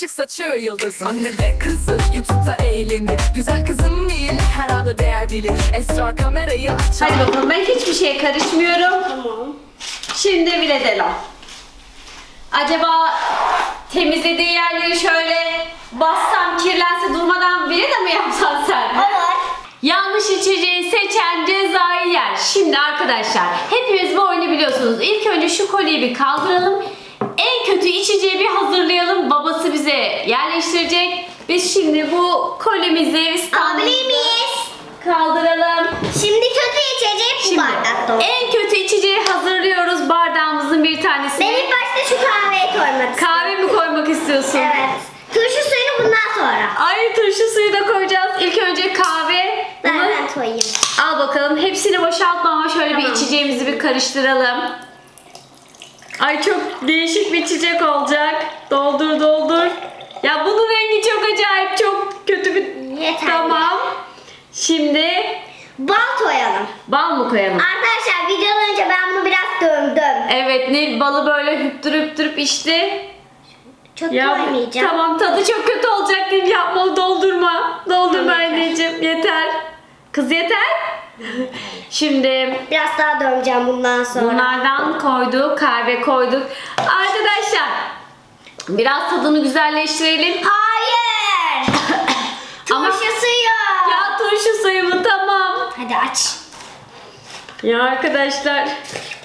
ışık saçıyor yıldız Anne ve kızı YouTube'da eğlenir Güzel kızım değil her anda değer bilir Esrar kamerayı açar Hadi bakalım ben hiçbir şeye karışmıyorum. Tamam. Şimdi Viledelo. Acaba temizlediği yerleri şöyle bassam kirlense durmadan biri de mi yapsan sen? Olur. Yanlış içeceği seçen cezayı yer. Şimdi arkadaşlar hepimiz bu oyunu biliyorsunuz. İlk önce şu kolyeyi bir kaldıralım. En kötü içeceği bir hazırlayalım. Babası bize yerleştirecek. Biz şimdi bu Alabilir standımızı kaldıralım. Şimdi kötü içecek bu Şimdi bardakta. olsun. en kötü içeceği hazırlıyoruz. Bardağımızın bir tanesini. Ben ilk başta şu kahveyi koymak istiyorum. Kahve mi koymak istiyorsun? Evet. Turşu suyunu bundan sonra. Ay turşu suyu da koyacağız. İlk önce kahve. Ben Bunu ben koyayım. al bakalım. Hepsini boşaltma ama şöyle bir Tamam. içeceğimizi bir karıştıralım. Ay çok değişik bir içecek olacak. Doldur doldur. Ya bunun rengi çok acayip. Çok kötü bir... Yeter. Tamam. Şimdi Bal koyalım. bal mı koyalım? Arkadaşlar videodan önce ben bunu biraz dövdüm. Evet Nil balı böyle hüptürüp hüptürüp içti. Çok Ya koymayacağım. tamam tadı çok kötü olacak Nil yapma doldurma. Doldurma Tamam, yeter. anneciğim yeter. Kız yeter. Şimdi Biraz daha döveceğim bundan sonra. bunlardan koyduk kahve koyduk. Arkadaşlar biraz tadını güzelleştirelim. Hayır. Ama- Turşu suyu. Ya turşu suyu mu tamam. Hadi aç. Ya arkadaşlar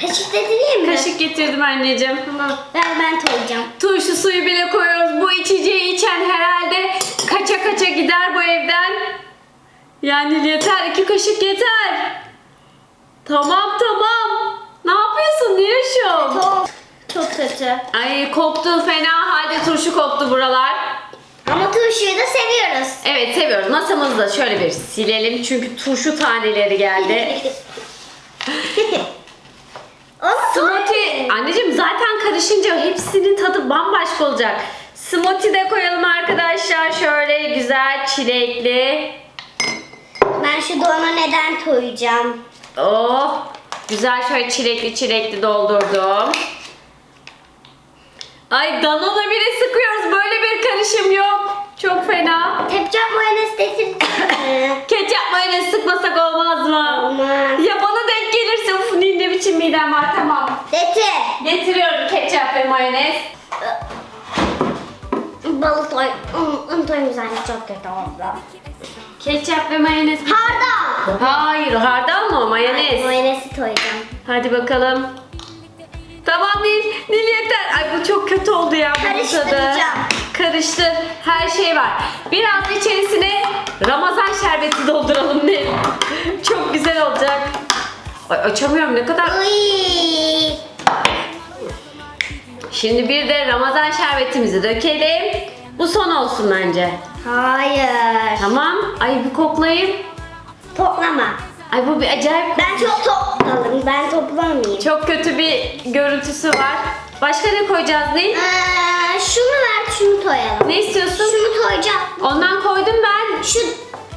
Kaşık da değil mi? kaşık getirdim anneciğim. Tamam. Ben ben koyacağım. Turşu suyu bile koyuyoruz. Bu içeceği içen herhalde kaça kaça gider bu evden. Yani yeter iki kaşık yeter. Tamam tamam. Ne yapıyorsun Niluşum? Çok, çok kötü. Ay koktu fena halde turşu koktu buralar. Ama turşuyu da seviyoruz. Evet seviyoruz. Masamızı da şöyle bir silelim çünkü turşu taneleri geldi. Smoothie anneciğim zaten karışınca hepsinin tadı bambaşka olacak. Smoothie de koyalım arkadaşlar. Şöyle güzel çilekli. Ben şu dona neden koyacağım? Oh güzel şöyle çilekli çilekli doldurdum. Ay Danone bile sıkıyoruz. Böyle bir karışım yok. Çok fena. Ketçap mayonez getir. Ketçap mayonez sıkmasak olmaz mı? Olmaz. Ya bana denk gelirse uf ne biçim midem var tamam. Getir. Getiriyorum ketçap ve mayonez. Balık toy. Un toy güzel çok kötü oldu. Ketçap ve mayonez. Hardal. Hayır hardal mı o mayonez? Mayonezi koyacağım. Hadi bakalım. Tamam Nil. Nil yeter. Ay bu çok kötü oldu ya. bunun tadı. Karıştıracağım. Karıştır. Her şey var. Biraz içerisine Ramazan şerbeti dolduralım Nil. çok güzel olacak. Ay, açamıyorum ne kadar. Uy. Şimdi bir de Ramazan şerbetimizi dökelim. Bu son olsun bence. Hayır. Tamam. Ay bir koklayayım. Toplama. Ay bu bir acayip. Ben çok topladım. Ben toplamayayım. Çok kötü bir görüntüsü var. Başka ne koyacağız Nil? Ee, şunu ver şunu koyalım. Ne istiyorsun? Şunu koyacağım. Ondan koydum ben. Şu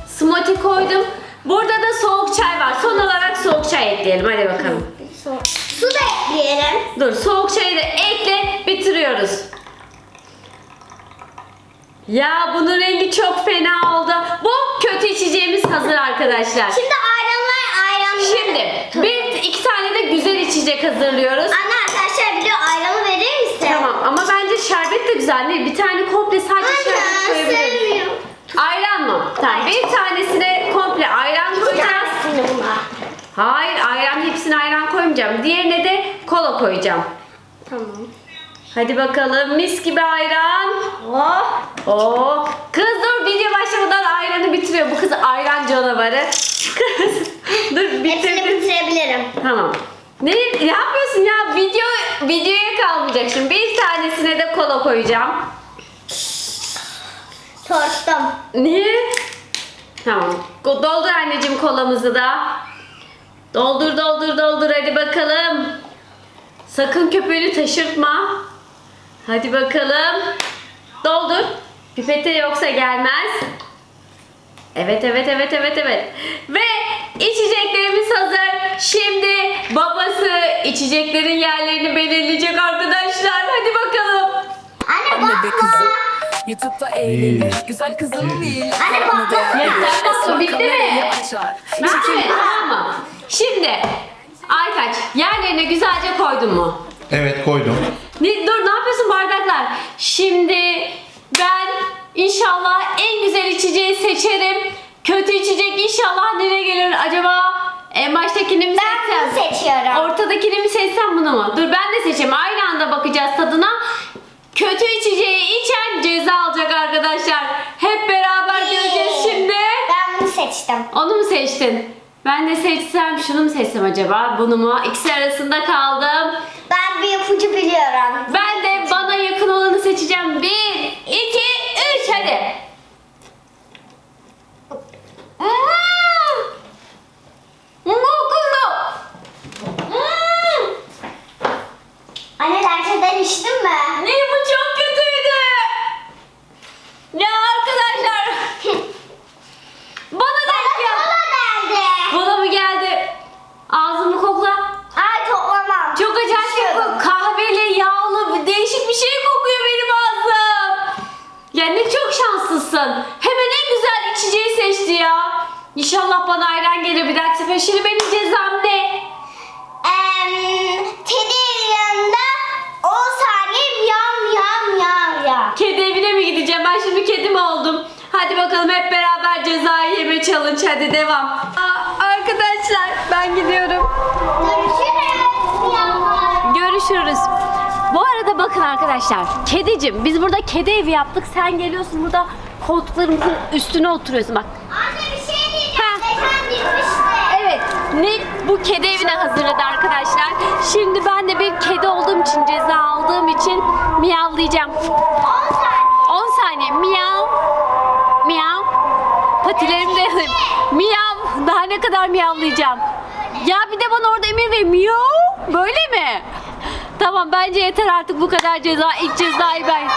Smoothie koydum. Burada da soğuk çay var. Son olarak soğuk çay ekleyelim. Hadi bakalım. su da ekleyelim. Dur soğuk çayı da ekle bitiriyoruz. Ya bunun rengi çok fena oldu. Bu kötü içeceğimiz hazır arkadaşlar. Şimdi ayranlar ayranlar. Şimdi bir iki tane de güzel içecek hazırlıyoruz. Anne arkadaşlar biliyor ayranı verir misin? Tamam ama bence şerbet de güzel değil. Bir tane komple sadece şerbet Anne koyabiliriz. sevmiyorum. Ayran mı? Tamam bir tanesine komple ayran koyacağız. tanesini buna. Hayır ayran hepsine ayran koymayacağım. Diğerine de kola koyacağım. Tamam. Hadi bakalım mis gibi ayran. Oh. Oo. Kız dur video başlamadan ayranı bitiriyor. Bu kız ayran canavarı. Kız dur Hepsini bitirebilirim. Tamam. Ne, ne yapıyorsun ya? Video videoya kalmayacak şimdi. Bir tanesine de kola koyacağım. Tortum. Niye? Tamam. Doldur anneciğim kolamızı da. Doldur doldur doldur hadi bakalım. Sakın köpüğünü taşırtma. Hadi bakalım. Doldur. Pipete yoksa gelmez. Evet evet evet evet evet. Ve içeceklerimiz hazır. Şimdi babası içeceklerin yerlerini belirleyecek arkadaşlar. Hadi bakalım. Youtube'da eğlenir Güzel kızım değil Anne, Paranı bak, değer bak. bilir. Yeter, Esrar bitti mi? Bitti mi? Tamam mı? Şimdi Aytaç yerlerine güzelce koydun mu? Evet koydum. Ne, dur ne yapıyorsun bardaklar? Şimdi ben inşallah en güzel içeceği seçerim. Kötü içecek inşallah nereye gelir acaba? En baştakini mi Ben bunu seçsem? seçiyorum. Ortadakini mi seçsem bunu mu? Dur ben de seçeyim. Aynı anda bakacağız tadına. Kötü içeceği içen ceza alacak arkadaşlar. Hep beraber göreceğiz şimdi. Ben bunu seçtim. Onu mu seçtin? Ben de seçsem şunu mu seçsem acaba? Bunu mu? İkisi arasında kaldım. Ben bir ipucu biliyorum. Görüşürüz. Bu arada bakın arkadaşlar. Kedicim biz burada kedi evi yaptık. Sen geliyorsun burada koltuklarımızın üstüne oturuyorsun bak. Anne bir şey diyeceğim. Geçen bitmişti. Evet, Nil bu kedi evine hazırladı arkadaşlar. Şimdi ben de bir kedi olduğum için, ceza aldığım için miyavlayacağım. 10 saniye. 10 saniye miyav, miyav. Patilerimi de miyav. Daha ne kadar miyavlayacağım? Ya bir de bana orada emir ver. Miyav. Böyle mi? Tamam bence yeter artık bu kadar ceza. İlk cezayı ben.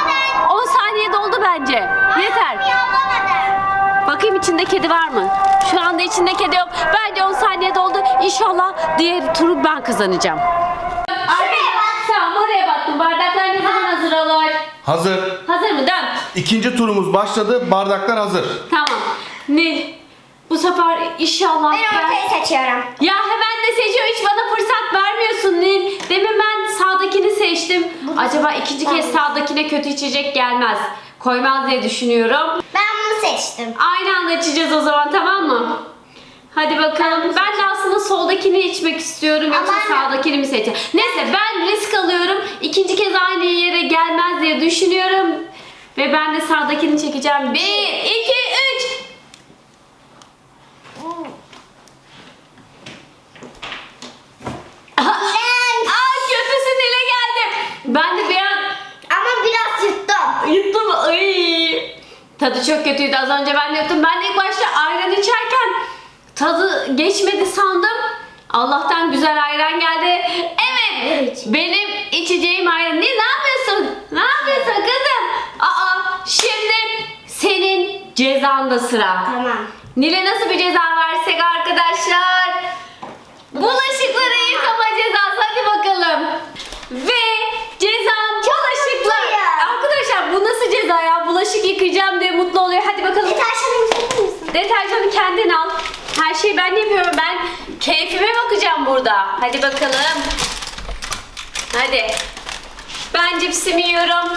10 saniye doldu bence. Yeter. Bakayım içinde kedi var mı? Şu anda içinde kedi yok. Bence 10 saniye doldu. İnşallah diğer turu ben kazanacağım. Tamam oraya baktım. Bardaklar ne zaman hazır olur? Hazır. Hazır mı? Dön. İkinci turumuz başladı. Bardaklar hazır. Tamam. Nil. Bu sefer inşallah Ben ortayı seçiyorum. Ya hemen de seçiyor. Hiç bana fırsat vermiyorsun Nil. Demin ben sağdakini seçtim. Acaba ikinci kez sağdakine kötü içecek gelmez. Koymaz diye düşünüyorum. Ben bunu seçtim. Aynı anda içeceğiz o zaman tamam mı? Hadi bakalım. Ben de aslında soldakini içmek istiyorum yoksa Ama- sağdakini mi seçeceğim? Neyse ben risk alıyorum. İkinci kez aynı yere gelmez diye düşünüyorum. Ve ben de sağdakini çekeceğim. Bir, iki, üç. Aa kötüsü dile geldi. Ben de bir an Ama biraz yuttum. Yuttum. Ay. Tadı çok kötüydü az önce ben de yuttum. Ben de ilk başta ayran içerken tadı geçmedi sandım. Allah'tan güzel ayran geldi. Evet. Benim içeceğim ayran. Ne, ne yapıyorsun? Ne yapıyorsun kızım? Aa şimdi senin cezanda sıra. Tamam. Nil'e nasıl bir ceza versek arkadaşlar? Bulaşıkları yıkama cezası hadi bakalım. Ve cezam bulaşıklar. Arkadaşlar bu nasıl ceza ya? Bulaşık yıkayacağım diye mutlu oluyor. Hadi bakalım. Deterjanımı seçer misin? Deterjanı kendin al. Her şeyi ben yapıyorum. Ben keyfime bakacağım burada. Hadi bakalım. Hadi. Ben cipsimi yiyorum.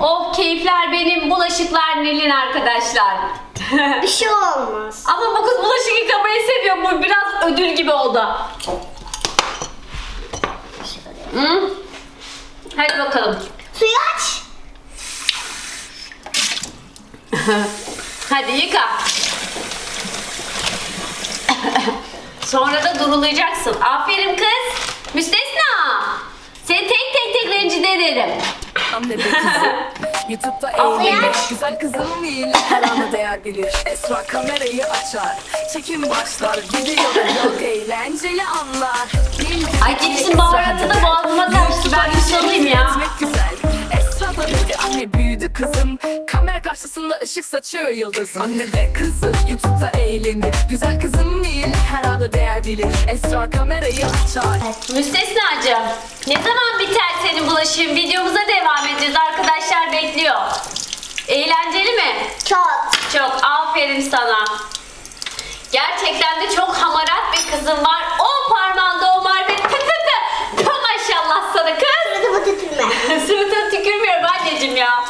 Oh keyifler benim. Bulaşıklar Nil'in arkadaşlar. Bir şey olmaz. Ama bu kız bulaşık yıkamayı seviyor. Bu biraz ödül gibi oldu. Hı? Hadi bakalım. Suyu aç. Hadi yıka. Sonra da durulayacaksın. Aferin kız. Müstesna. Seni tek tek tek rencide ederim. Anne be kızım Youtube'da eğlenir. Güzel kızım değil. Paranı değer bilir Esra kamerayı açar. Çekim başlar. Videoda yok eğlenceli anlar. Ay cipsin baharatı da boğazıma karıştı. Ben bir şey alayım ya. Da dedi anne büyüdü kızım Kamera karşısında ışık saçıyor yıldız Anne de kızı Youtube'da eğlenir Güzel kızım değil Her anda değer bilir Esra kamerayı açar Müstesnacığım. Ne zaman biter senin bulaşığın? Videomuza devam edeceğiz. Arkadaşlar bekliyor. Ee, Çok. Çok aferin sana. Gerçekten de çok hamarat bir kızım var. On parmağında o marifet. Pı pı. Pı maşallah sana kız. Tükürme. Sırtına tükürmüyorum anneciğim ya.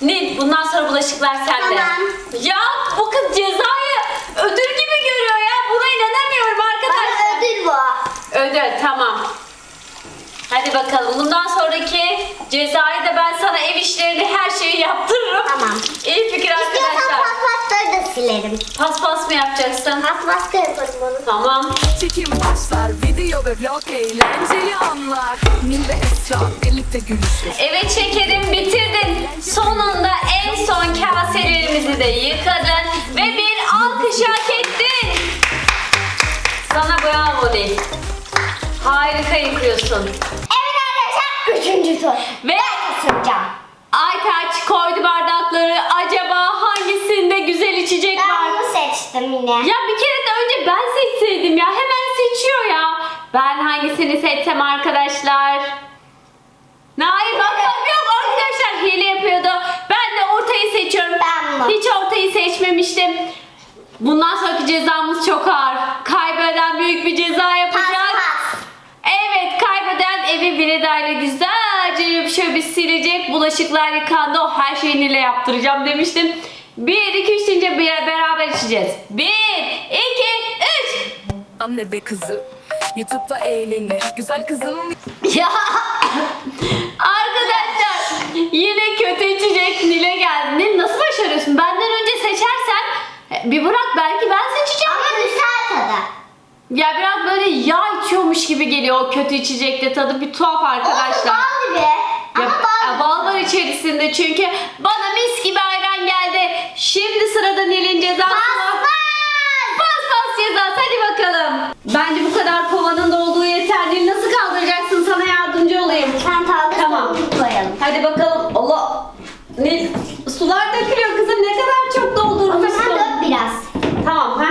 Nil bundan sonra bulaşıklar sende. Tamam. Ya bu kız cezayı ödül gibi görüyor ya. Buna inanamıyorum arkadaşlar. Bana ödül bu. Ödül tamam. Hadi bakalım bundan sonraki cezayı da ben sana ev işlerini her şeyi yaptırırım. Tamam. İyi fikir İstiyorsan arkadaşlar. paspasları da silerim. Paspas mı yapacaksın? Paspas da yaparım onu. Tamam. Çekim başlar video ve vlog eğlenceli anlar Nil ve Esra birlikte gülüşür Evet şekerim bitirdin. Sonunda en son kaselerimizi de yıkadın ve bir alkış hak ettin. Sana bravo değil. Harika yıkıyorsun. Evet arkadaşlar üçüncü tur. Ve Ben ısıracağım. Aytaç koydu bardakları. Acaba hangisinde güzel içecek Ben var? bunu seçtim yine. Ya bir kere de önce ben seçseydim ya. Hemen seçiyor ya. Ben hangisini seçsem arkadaşlar? Hayır bak yok arkadaşlar hile yapıyordu. Ben de ortayı seçiyorum. Ben bu. Hiç ortayı seçmemiştim. Bundan sonraki cezamız çok ağır. Kaybeden büyük bir ceza. Evet evi Bireda'yla güzelce şöyle bir silecek. Bulaşıklar yıkandı. O her şeyini ile yaptıracağım demiştim. 1, 2, 3 deyince bir beraber içeceğiz. 1, 2, 3. Anne ve kızı Youtube'da eğlenir Güzel kızım Ya arkadaşlar yine kötü içecek Nil'e geldi. Nil nasıl başarıyorsun? Benden önce seçersen e, bir bırak belki ben seçeceğim. Ama güzel tadı. Ya biraz böyle yağ içiyormuş gibi geliyor o kötü içecekte tadı bir tuhaf Olsun arkadaşlar. bal gibi. Ya, Ama e, bal bal var içerisinde çünkü bana mis gibi ayran geldi. Şimdi sırada Nil'in cezası var. Pas pas cezası hadi bakalım. Bence bu kadar kovanın da olduğu yeter. Nil nasıl kaldıracaksın sana yardımcı olayım. Sen tadı Tamam. koyalım. Hadi bakalım. Allah. Nil sular dökülüyor kızım ne kadar çok O zaman doldurmuşsun. dök biraz. Tamam ha.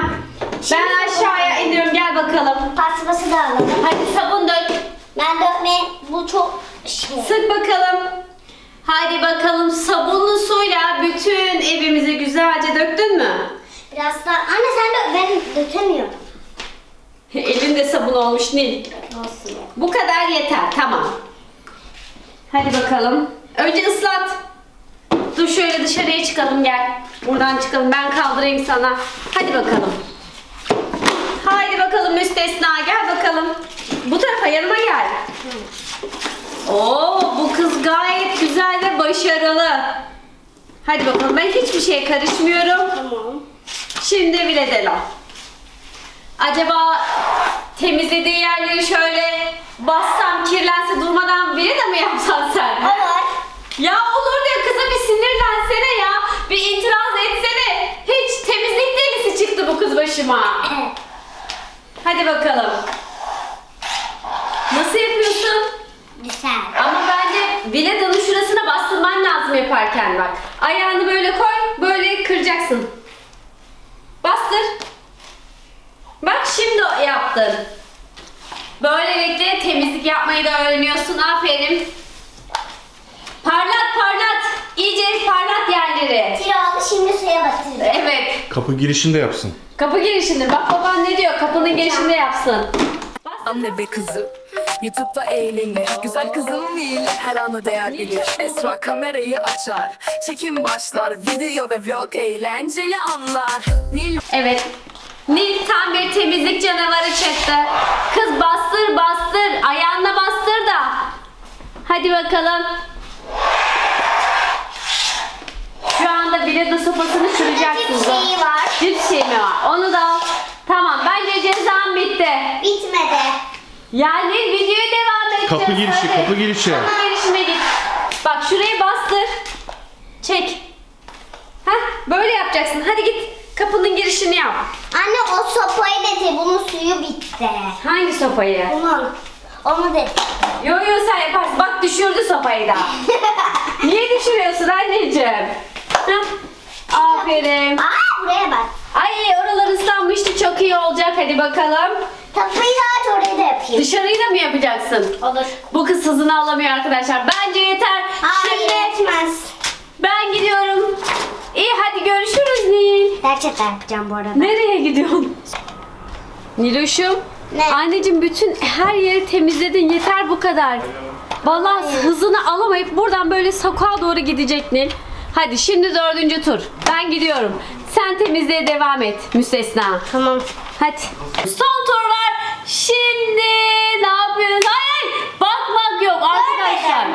Ben aşağıya iniyorum gel bakalım. Paspası da alalım. Hadi sabun dök. Ben dökme bu çok şey. Sık bakalım. Hadi bakalım sabunlu suyla bütün evimizi güzelce döktün mü? Biraz daha. Anne sen dök. Ben dökemiyorum. Elinde sabun olmuş Nil. Olsun. Bu kadar yeter tamam. Hadi bakalım. Önce ıslat. Dur şöyle dışarıya çıkalım gel. Buradan çıkalım ben kaldırayım sana. Hadi bakalım. Müstesna gel bakalım. Bu tarafa yanıma gel. Oo bu kız gayet güzel ve başarılı. Hadi bakalım ben hiçbir şeye karışmıyorum. Tamam. Şimdi bile Dela. Acaba temizlediği yerleri şöyle bassam kirlense durmadan biri de mi yapsan sen? Olur. Ya olur diyor kıza bir sinirlensene ya. Bir itiraz etsene. Hiç temizlik delisi çıktı bu kız başıma. Hadi bakalım. Nasıl yapıyorsun? Güzel. Ama bence Vileda'nın şurasına bastırman lazım yaparken bak. Ayağını böyle koy, böyle kıracaksın. Bastır. Bak şimdi yaptın. Böylelikle temizlik yapmayı da öğreniyorsun. Aferin. Parlat parlat. İyice parlat yerleri. Tiralı şimdi suya batıracağım. Evet. Kapı girişinde yapsın. Kapı girişinde. Bak baban ne diyor? Kapının girişinde yapsın. Anne ve kızı Youtube'da eğlenir Güzel kızım Nil her anı değer bilir Esra kamerayı açar Çekim başlar Video ve vlog eğlenceli anlar Nil Evet. Nil tam bir temizlik canavarı çıktı. Kız bastır bastır. Ayağına bastır da. Hadi bakalım. Şu anda bile de sopasını süreceksin. Cips şeyi var. Cips şey mi var? Onu da al. Tamam bence cezam bitti. Bitmedi. Yani videoya devam edeceğiz. Kapı girişi, Hadi. kapı girişi. Kapı girişine git. Bak şurayı bastır. Çek. Heh böyle yapacaksın. Hadi git. Kapının girişini yap. Anne o sopayı dedi. Bunun suyu bitti. Hangi sopayı? Bunun. Onu dedi. Yo yo sen yaparsın. Bak düşürdü sopayı da. Niye düşürüyorsun anneciğim? Heh. Aferin. Aa buraya bak. Ay oralar ıslanmıştı. Çok iyi olacak. Hadi bakalım. Da aç oraya da yapayım. Dışarıyı da mı yapacaksın? Olur. Bu kız hızını alamıyor arkadaşlar. Bence yeter. Hayır Şimdi yetmez. ben gidiyorum. İyi hadi Gerçekten yapacağım bu arada. Nereye gidiyorsun? Niloş'um. Ne? Anneciğim bütün her yeri temizledin. Yeter bu kadar. Vallahi hızını alamayıp buradan böyle sokağa doğru gidecek Nil. Hadi şimdi dördüncü tur. Ben gidiyorum. Sen temizliğe devam et müstesna. Tamam. Hadi. Son tur var. Şimdi ne yapıyoruz? Hayır. Bakmak yok arkadaşlar.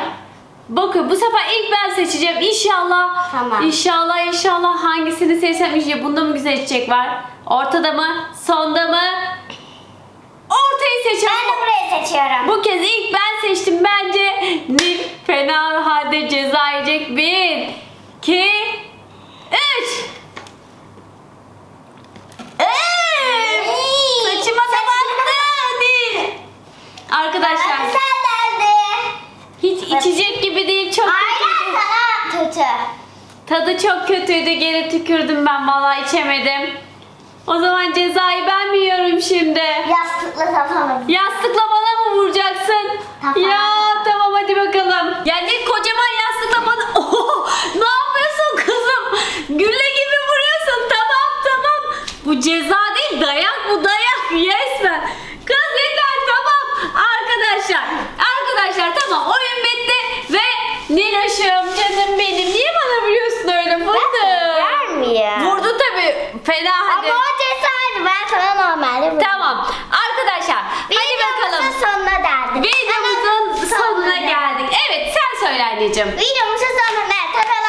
Bakın bu sefer ilk ben seçeceğim inşallah. Tamam. İnşallah inşallah hangisini seçsem işte bunda mı güzel içecek var? Ortada mı? Sonda mı? Ortayı Ben seçeceğim. de burayı seçiyorum. Bu kez ilk ben seçtim. Bence Nil fena halde ceza yiyecek. Bir, iki, üç. Evet. Saçıma da baktı Nil. Arkadaşlar Sen geldi. hiç içecek gibi değil. Çok Aynen sana kötü. Tadı çok kötüydü. Geri tükürdüm ben vallahi içemedim. O zaman cezayı ben mi yiyorum şimdi? Yastıkla yapalım. Yastıkla bana mı vuracaksın? Tamam. Ya tamam hadi bakalım. Ya ne kocaman yastıkla bana... Oho, ne yapıyorsun kızım? Gülle gibi vuruyorsun. Tamam tamam. Bu ceza değil dayak bu dayak. Resmen. Kız yeter tamam. Arkadaşlar. Arkadaşlar tamam oyun bitti. Ve Niloş'um canım benim. Niye bana vuruyorsun öyle? Ver miyim? Vurdu tabii. Fena hadi. Ama o cesareti ben sana normalde vurdum. Tamam. Arkadaşlar hadi bakalım. Videomuzun sonuna geldik. Videomuzun sonuna geldik. Evet sen söyle anneciğim. Videomuzun sonuna kanala abone